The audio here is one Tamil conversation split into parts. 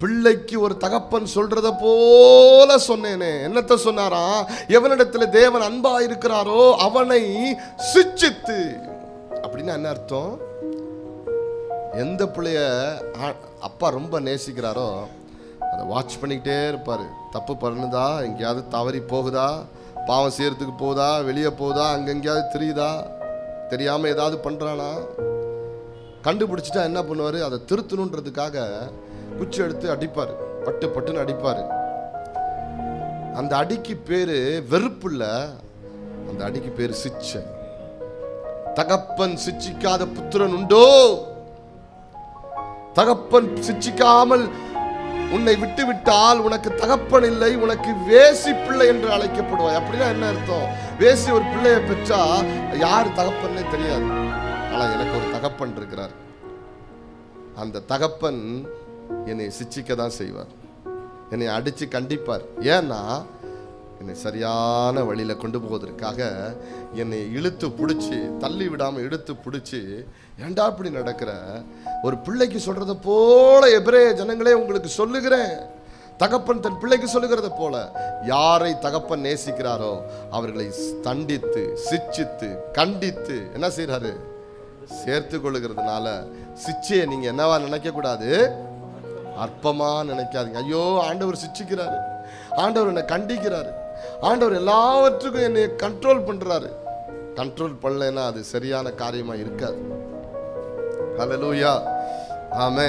பிள்ளைக்கு ஒரு தகப்பன் சொல்றத போல சொன்னேனே. என்னத்த சொன்னாராம் எவனிடத்துல தேவன் அன்பா இருக்கிறாரோ அவனை சிச்சித்து. அப்படின்னா என்ன அர்த்தம்? எந்த பிள்ளைய அப்பா ரொம்ப நேசிக்கிறாரோ அதை வாட்ச் பண்ணிக்கிட்டே இருப்பார். தப்பு பண்ணுதா? எங்கேயாவது தவறி போகுதா? பாவம் செய்யறதுக்கு போகுதா வெளியே போகுதா அங்கெங்கேயாவது தெரியுதா? தெரியாமல் ஏதாவது பண்ணுறானா கண்டுபிடிச்சிட்டா என்ன பண்ணுவார்? அதை திருத்தணுன்றதுக்காக குச்சி எடுத்து அடிப்பார். பட்டு பட்டுன்னு அடிப்பார். அந்த அடிக்கு பேர் வெறுப்பு அந்த அடிக்கு பேர் சிச்சை. தகப்பன் சிச்சிக்காத புத்திரன் உண்டோ? தகப்பன் சிச்சிக்காமல் உன்னை விட்டு விட்டால் உனக்கு தகப்பன் இல்லை உனக்கு வேசி பிள்ளை என்று அழைக்கப்படுவாய். அப்படின்னா என்ன அர்த்தம்? வேசி ஒரு பிள்ளையை பெற்றா யார் தகப்பன்னே தெரியாது. ஆனா எனக்கு ஒரு தகப்பன் இருக்கிறார். அந்த தகப்பன் என்னை சிச்சிக்க தான் செய்வார். என்னை அடித்து கண்டிப்பார். ஏன்னா என்னை சரியான வழியில் கொண்டு போவதற்காக என்னை இழுத்து பிடிச்சி தள்ளி விடாமல் இழுத்து பிடிச்சி ஏண்டா இப்படி நடக்கிற? ஒரு பிள்ளைக்கு சொல்கிறத போல எபிரே ஜனங்களே உங்களுக்கு சொல்லுகிறேன். தகப்பன் தன் பிள்ளைக்கு சொல்லுகிறத போல யாரை தகப்பன் நேசிக்கிறாரோ அவர்களை தண்டித்து சிச்சித்து கண்டித்து என்ன செய்கிறாரு சேர்த்து கொள்ளுகிறதுனால சிச்சையை நீங்கள் என்னவா நினைக்கக்கூடாது அற்பமாக நினைக்காதீங்க. ஐயோ ஆண்டவர் சிச்சிக்கிறாரு. ஆண்டவர் என்னை கண்டிக்கிறாரு. ஆண்டவர் எல்லாவற்றுக்கும் என்னை கண்ட்ரோல் பண்ணுறாரு கண்ட்ரோல் பண்ணலைன்னா அது சரியான காரியமாக இருக்காது. ஹalleluya ஆமே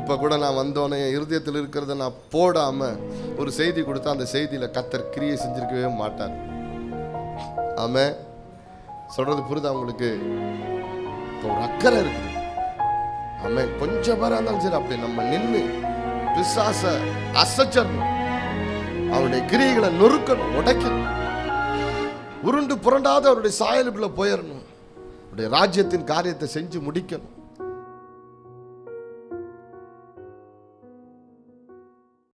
இப்போ கூட நான் வந்தோடனே என் இருதயத்தில் இருக்கிறத நான் போடாமல் ஒரு செய்தி கொடுத்தா அந்த செய்தியில் கத்தர் கிரியை செஞ்சிருக்கவே மாட்டார். ஆமே சொல்கிறது புரிதா உங்களுக்கு? இப்போ ஒரு அக்கறை இருக்குது ஆமே கொஞ்சம் பேரா இருந்தாலும் சரி அப்படி நம்ம நின்று பிசாச அசைச்சிடணும். அவருடைய கிரியைகளை நொறுக்கணும் உடைக்கணும். உருண்டு புரண்டாத அவருடைய சாயலுக்குள்ள போயிடணும். அவருடைய ராஜ்யத்தின் காரியத்தை செஞ்சு முடிக்கணும்.